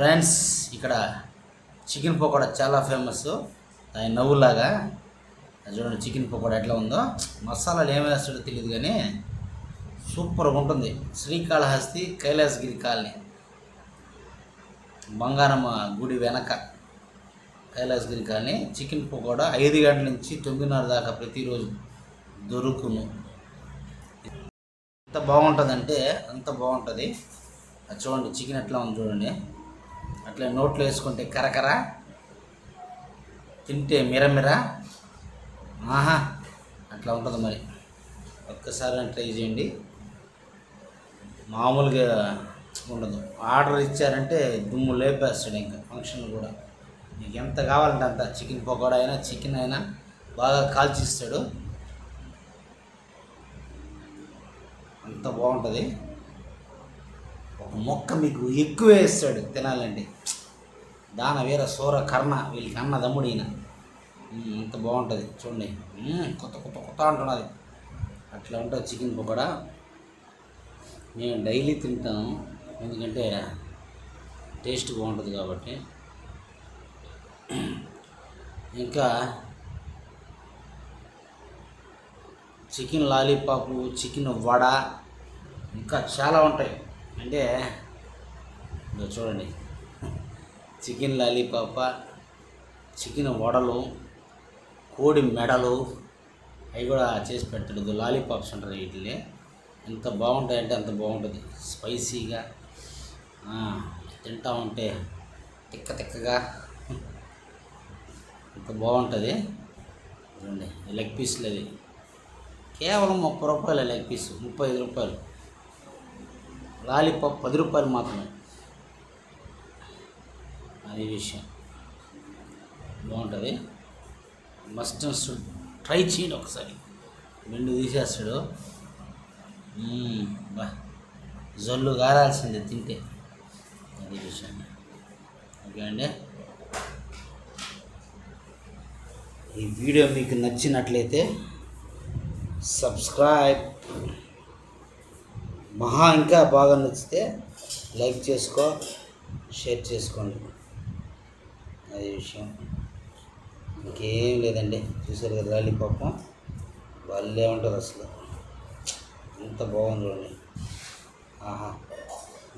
Friends ఇక్కడ chicken pakoda చాలా famous. దాని నవ్వులాగా. చూడండి చికెన్ పకోడా ఎట్లా ఉందో. మసాలాలు ఏమి వేస్తాడో తెలియదు కానీ సూపర్గా ఉంటుంది. శ్రీకాళహస్తి కైలాసగిరి కాలనీ. బంగారమ్మ గుడి వెనక కైలాసగిరి కాలనీ. చికెన్ పకోడా ఐదు గంటల నుంచి తొమ్మిదిన్నర దాకా ప్రతిరోజు దొరుకును. ఎంత బాగుంటుందంటే అంత బాగుంటుంది. చూడండి చికెన్ ఎట్లా ఉంది చూడండి. అట్లా నోట్లో వేసుకుంటే కరకర తింటే మిరమిర. ఆహా అట్లా ఉంటుంది మరి. ఒక్కసారి ట్రై చేయండి. మామూలుగా ఉండదు. ఆర్డర్ ఇచ్చారంటే దుమ్ము లేపేస్తాడు ఇంకా ఫంక్షన్ కూడా. మీకు ఎంత కావాలంటే అంత చికెన్ పకోడా అయినా చికెన్ అయినా బాగా కాల్చిస్తాడు. అంత బాగుంటుంది. మొక్క మీకు ఎక్కువ వేస్తాడు తినాలంటే. దాన వీర సూర కర్ణ వీళ్ళకి అన్న తమ్ముడు ఈయన. అంత బాగుంటుంది చూడండి. కొత్త కొత్త కొత్త అంటున్నది అట్లా ఉంటుంది చికెన్ పకోడా? నేను డైలీ తింటాను ఎందుకంటే టేస్ట్ బాగుంటుంది కాబట్టి. ఇంకా చికెన్ లాలీపాపు చికెన్ వడ ఇంకా చాలా ఉంటాయి. అంటే చూడండి. చికెన్ లాలీపాప చికెన్ వడలు కోడి మెడలు అవి కూడా చేసి పెడతాడు. లాలీపాప్స్ ఉంటారు వీటిని. ఎంత బాగుంటాయంటే అంత బాగుంటుంది. స్పైసీగా తింటా ఉంటే తిక్క తిక్కగా ఇంత బాగుంటుంది. చూడండి లెగ్ పీస్లు అది కేవలం ముప్పై రూపాయలు లెగ్ పీస్ ముప్పై ఐదు రూపాయలు. లాలీపాప్ పది రూపాయలు మాత్రమే. అది విషయం. బాగుంటుంది. మస్ట్ ట్రై చేయండి ఒకసారి. రెండు తీసేస్తాడు. మ్మ్, బా. జొల్లు గారాల్సిందే తింటే. అది విషయం. ఓకే అండి. ఈ వీడియో మీకు నచ్చినట్లయితే సబ్స్క్రైబ్. మహా ఇంకా బాగా నచ్చితే లైక్ చేసుకో షేర్ చేసుకోండి. అది విషయం. ఇంకేం లేదండి. చూసారు కదా లాలీపాప వాళ్ళే ఉంటుంది అసలు. ఎంత బాగుంది చూడండి. ఆహా.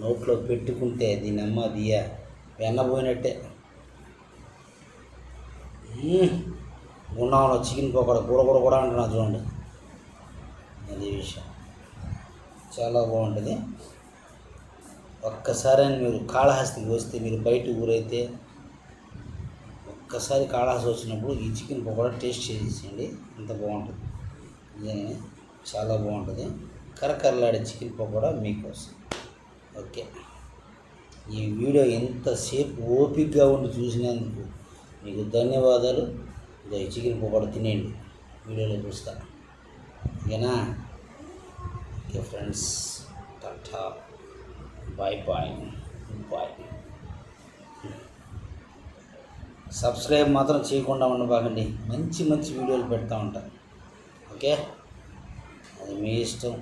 నోట్లో పెట్టుకుంటే దీని అమ్మ దియ వెన్నపోయినట్టే ఉన్నాను చికెన్ పకోడా కూర కూడా కూడా అంటున్నా చూడండి. అది విషయం. చాలా బాగుంటుంది. ఒక్కసారి మీరు కాళహస్తికి వస్తే మీరు బయట ఊరైతే ఒక్కసారి కాళహస్తి వచ్చినప్పుడు ఈ చికెన్ పకోడా టేస్ట్ చేసేయండి అంత బాగుంటుంది. నిజంగానే చాలా బాగుంటుంది. కరకరలాడే చికెన్ పకోడా మీకోసం. ఓకే. ఈ వీడియో ఎంతసేపు ఓపిక్గా ఉండి చూసినందుకు మీకు ధన్యవాదాలు. ఇదో ఈ చికెన్ పకోడా తినేయండి. వీడియోలో చూస్తాను ఓకేనా? Okay friends tata bye bye bye subscribe మాత్రం చేయకుండా ఉండబాకండి. మంచి మంచి వీడియోలు పెడతా ఉంటాను ఓకే? అది మీ ఇష్టం.